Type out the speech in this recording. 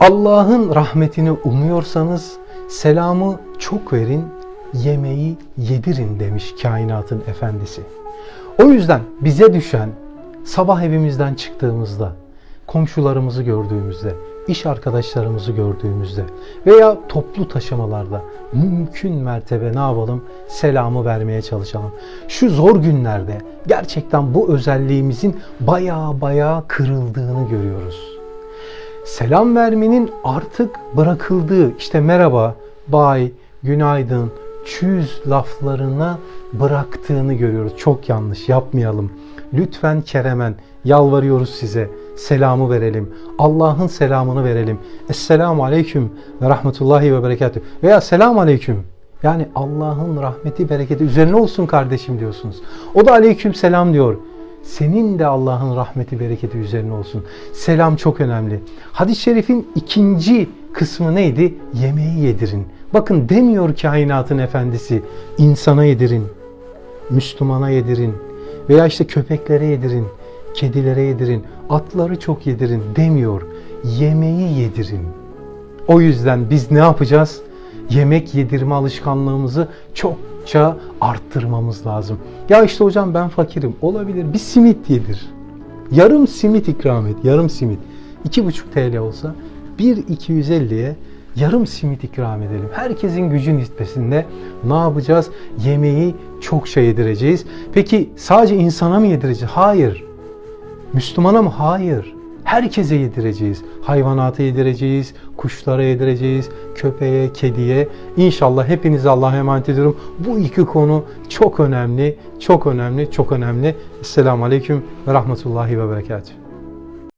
Allah'ın rahmetini umuyorsanız selamı çok verin, yemeği yedirin demiş kainatın efendisi. O yüzden bize düşen sabah evimizden çıktığımızda, komşularımızı gördüğümüzde, iş arkadaşlarımızı gördüğümüzde veya toplu taşımalarda mümkün mertebe ne yapalım? Selamı vermeye çalışalım. Şu zor günlerde gerçekten bu özelliğimizin baya baya kırıldığını görüyoruz selam vermenin artık bırakıldığı işte merhaba, bay, günaydın, çüz laflarına bıraktığını görüyoruz. Çok yanlış yapmayalım. Lütfen keremen yalvarıyoruz size. Selamı verelim. Allah'ın selamını verelim. Esselamu aleyküm ve rahmetullahi ve berekatüh. Veya selamu aleyküm. Yani Allah'ın rahmeti, bereketi üzerine olsun kardeşim diyorsunuz. O da aleyküm selam diyor. Senin de Allah'ın rahmeti, bereketi üzerine olsun. Selam çok önemli. Hadis-i şerifin ikinci kısmı neydi? Yemeği yedirin. Bakın demiyor kainatın efendisi insana yedirin, Müslümana yedirin veya işte köpeklere yedirin, kedilere yedirin, atları çok yedirin demiyor. Yemeği yedirin. O yüzden biz ne yapacağız? Yemek yedirme alışkanlığımızı çokça arttırmamız lazım. Ya işte hocam ben fakirim. Olabilir. Bir simit yedir. Yarım simit ikram et. Yarım simit. 2,5 TL olsa 1.250'ye yarım simit ikram edelim. Herkesin gücü nispesinde ne yapacağız? Yemeği çokça yedireceğiz. Peki sadece insana mı yedireceğiz? Hayır. Müslümana mı? Hayır. Herkese yedireceğiz. Hayvanata yedireceğiz, kuşlara yedireceğiz, köpeğe, kediye. İnşallah hepinize Allah'a emanet ediyorum. Bu iki konu çok önemli, çok önemli, çok önemli. Esselamu Aleyküm ve Rahmetullahi ve Berekatuhu.